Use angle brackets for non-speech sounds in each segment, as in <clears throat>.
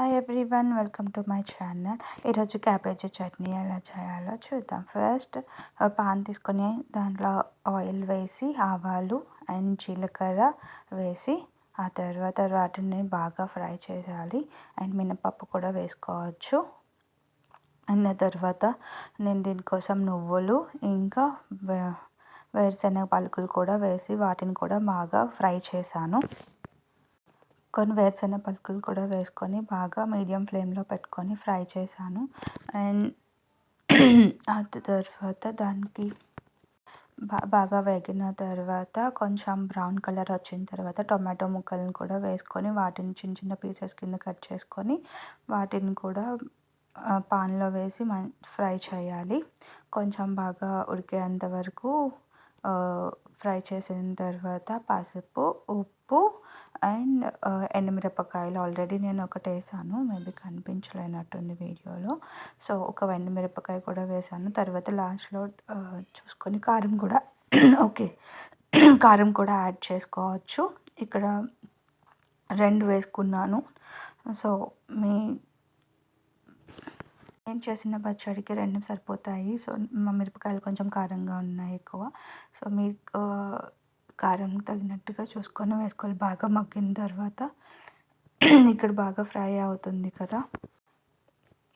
Hi everyone welcome to my channel ఈరోజు cabbage chutney ఎలా చేయాలో చూద్దాం. ఫస్ట్ పాన్ తీసుకొని దాంట్లో ఆయిల్ వేసి ఆవాలు అండ్ జీలకర్ర వేసి ఆ తర్వాత వాటిని బాగా ఫ్రై చేయాలి. అండ్ మినపప్పు కూడా వేసుకోవచ్చు. అండ్ తర్వాత నేను దీనికోసం నువ్వులు ఇంకా వేరుశనగ పలుకులు కూడా వేసి వాటిని కూడా బాగా ఫ్రై చేశాను. కొన్ని వేరుశనగ పలుకులు కూడా వేసుకొని బాగా మీడియం ఫ్లేమ్లో పెట్టుకొని ఫ్రై చేశాను. అండ్ ఆ తర్వాత దానికి బాగా వేగిన తర్వాత కొంచెం బ్రౌన్ కలర్ వచ్చిన తర్వాత టొమాటో ముక్కలను కూడా వేసుకొని వాటిని చిన్న చిన్న పీసెస్ కింద కట్ చేసుకొని వాటిని కూడా పాన్లో వేసి మ ఫ్రై చేయాలి. కొంచెం బాగా ఉడికేంత వరకు ఫ్రై చేసిన తర్వాత పసుపు ఉప్పు అండ్ ఎండుమిరపకాయలు ఆల్రెడీ నేను ఒకటి వేసాను. మేబీ కనిపించలేనట్టుంది వీడియోలో. సో ఒక ఎండుమిరపకాయ కూడా వేసాను. తర్వాత లాస్ట్లో చూసుకొని కారం కూడా <clears throat> ఓకే. <clears throat> కారం కూడా యాడ్ చేసుకోవచ్చు. ఇక్కడ రెండు వేసుకున్నాను. సో మీ నేను చేసిన పచ్చడికి రెండు సరిపోతాయి. సో మా మిరపకాయలు కొంచెం కారంగా ఉన్నాయి ఎక్కువ. సో మీకు కారం తగినట్టుగా చూసుకొని వేసుకోవాలి. బాగా మగ్గిన తర్వాత ఇక్కడ బాగా ఫ్రై అవుతుంది కదా.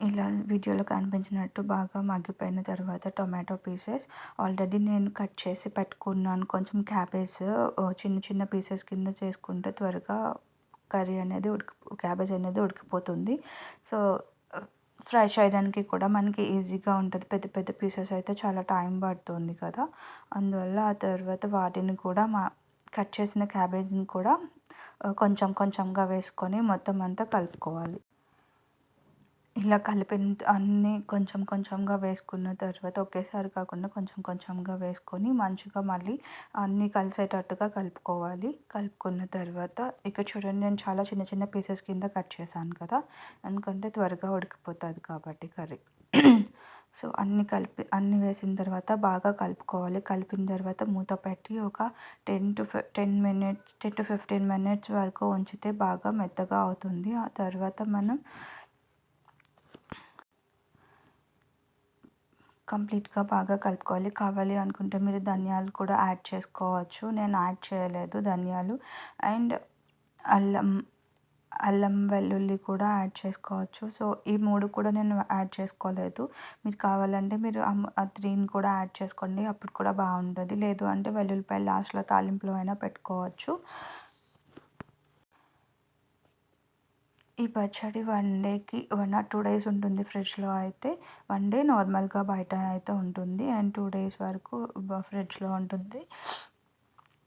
ఇలా వీడియోలో కనిపించినట్టు బాగా మగ్గిపోయిన తర్వాత టొమాటో పీసెస్. ఆల్రెడీ నేను కట్ చేసి పెట్టుకున్నాను. కొంచెం క్యాబేజ్ చిన్న చిన్న పీసెస్ కింద చేసుకుంటే త్వరగా కర్రీ అనేది ఉడికి క్యాబేజ్ అనేది ఉడికిపోతుంది. సో ఫ్రై చేయడానికి కూడా మనకి ఈజీగా ఉంటుంది. పెద్ద పెద్ద పీసెస్ అయితే చాలా టైం పడుతుంది కదా. అందువల్ల ఆ తర్వాత వాటిని కూడా మా కట్ చేసిన క్యాబేజీని కూడా కొంచెం కొంచెంగా వేసుకొని మొత్తం అంతా కలుపుకోవాలి. ఇలా కలిపిన అన్నీ కొంచెం కొంచెంగా వేసుకున్న తర్వాత ఒకేసారి కాకుండా కొంచెం కొంచెంగా వేసుకొని మంచిగా మళ్ళీ అన్నీ కలిసేటట్టుగా కలుపుకోవాలి. కలుపుకున్న తర్వాత ఇక్కడ చూడండి నేను చాలా చిన్న చిన్న పీసెస్ కింద కట్ చేశాను కదా ఎందుకంటే త్వరగా ఉడికిపోతుంది కాబట్టి కర్రీ. <clears throat> సో అన్నీ కలిపి అన్నీ వేసిన తర్వాత బాగా కలుపుకోవాలి. కలిపిన తర్వాత మూత పెట్టి ఒక ten to ten minutes ten to fifteen minutes వరకు ఉంచితే బాగా మెత్తగా అవుతుంది. ఆ తర్వాత మనం కంప్లీట్గా బాగా కలుపుకోవాలి. కావాలి అనుకుంటే మీరు ధనియాలు కూడా యాడ్ చేసుకోవచ్చు. నేను యాడ్ చేయలేదు ధనియాలు. అండ్ అల్లం అల్లం వెల్లుల్లి కూడా యాడ్ చేసుకోవచ్చు. సో ఈ మూడు కూడా నేను యాడ్ చేసుకోలేదు. మీరు కావాలంటే మీరు ఆ త్రీని కూడా యాడ్ చేసుకోండి. అప్పుడు కూడా బాగుంటుంది. లేదు అంటే వెల్లుల్లిపాయలు లాస్ట్లో తాలింపులో అయినా పెట్టుకోవచ్చు. ఈ పచ్చడి వన్ డేకి వన్ ఆర్ టూ డేస్ ఉంటుంది ఫ్రిడ్జ్లో అయితే. వన్ డే నార్మల్గా బయట అయితే ఉంటుంది. అండ్ టూ డేస్ వరకు ఫ్రిడ్జ్లో ఉంటుంది.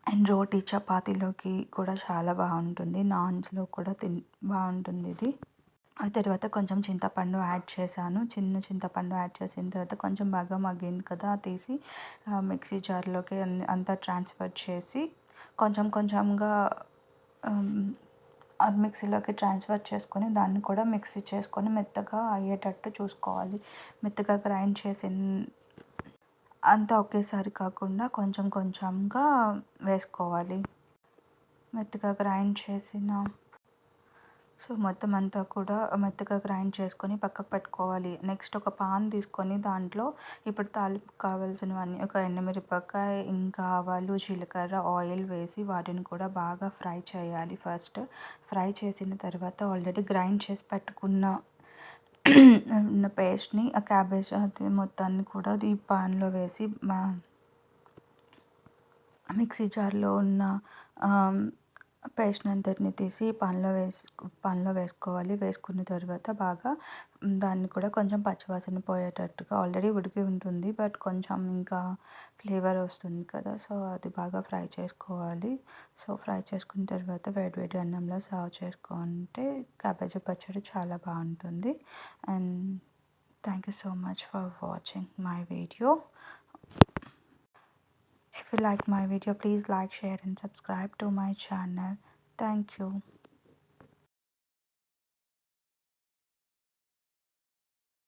అండ్ రోటీ చపాతీలోకి కూడా చాలా బాగుంటుంది. నాన్స్లో కూడా తిన్ బాగుంటుంది ఇది. ఆ తర్వాత కొంచెం చింతపండు యాడ్ చేశాను. చిన్న చింతపండు యాడ్ చేసిన తర్వాత కొంచెం బాగా మగ్గింది కదా తీసి మిక్సీ జార్లోకి అంతా ట్రాన్స్ఫర్ చేసి కొంచెం కొంచెంగా మిక్సీలోకి ట్రాన్స్ఫర్ చేసుకొని దాన్ని కూడా మిక్సీ చేసుకొని మెత్తగా అయ్యేటట్టు చూసుకోవాలి. మెత్తగా గ్రైండ్ చేసి అంతా ఒకేసారి కాకుండా కొంచెం కొంచెంగా వేసుకోవాలి. మెత్తగా గ్రైండ్ చేసిన సో మొత్తం అంతా కూడా మెత్తగా గ్రైండ్ చేసుకొని పక్కకు పెట్టుకోవాలి. నెక్స్ట్ ఒక పాన్ తీసుకొని దాంట్లో ఇప్పుడు తాలింపు కావాల్సినవన్నీ ఒక ఎండుమిరపకాయ ఇంకా ఆవాలు జీలకర్ర ఆయిల్ వేసి వాటిని కూడా బాగా ఫ్రై చేయాలి. ఫస్ట్ ఫ్రై చేసిన తర్వాత ఆల్రెడీ గ్రైండ్ చేసి పెట్టుకున్న ఉన్న పేస్ట్ని ఆ క్యాబేజ్ అది మొత్తాన్ని కూడా ఈ పాన్లో వేసి మిక్సీ జార్లో ఉన్న పేస్ట్ అంతటిని తీసి పాన్లో వేసు పాన్లో వేసుకోవాలి. వేసుకున్న తర్వాత బాగా దాన్ని కూడా కొంచెం పచ్చివాసన పోయేటట్టుగా ఆల్రెడీ ఉడికి ఉంటుంది. బట్ కొంచెం ఇంకా ఫ్లేవర్ వస్తుంది కదా సో అది బాగా ఫ్రై చేసుకోవాలి. సో ఫ్రై చేసుకున్న తర్వాత వేడి వేడి అన్నంలో సర్వ్ చేసుకుంటే క్యాబేజీ పచ్చడి చాలా బాగుంటుంది. And thank you so much for watching my video. If you like my video, please like, share and subscribe to my channel. Thank you.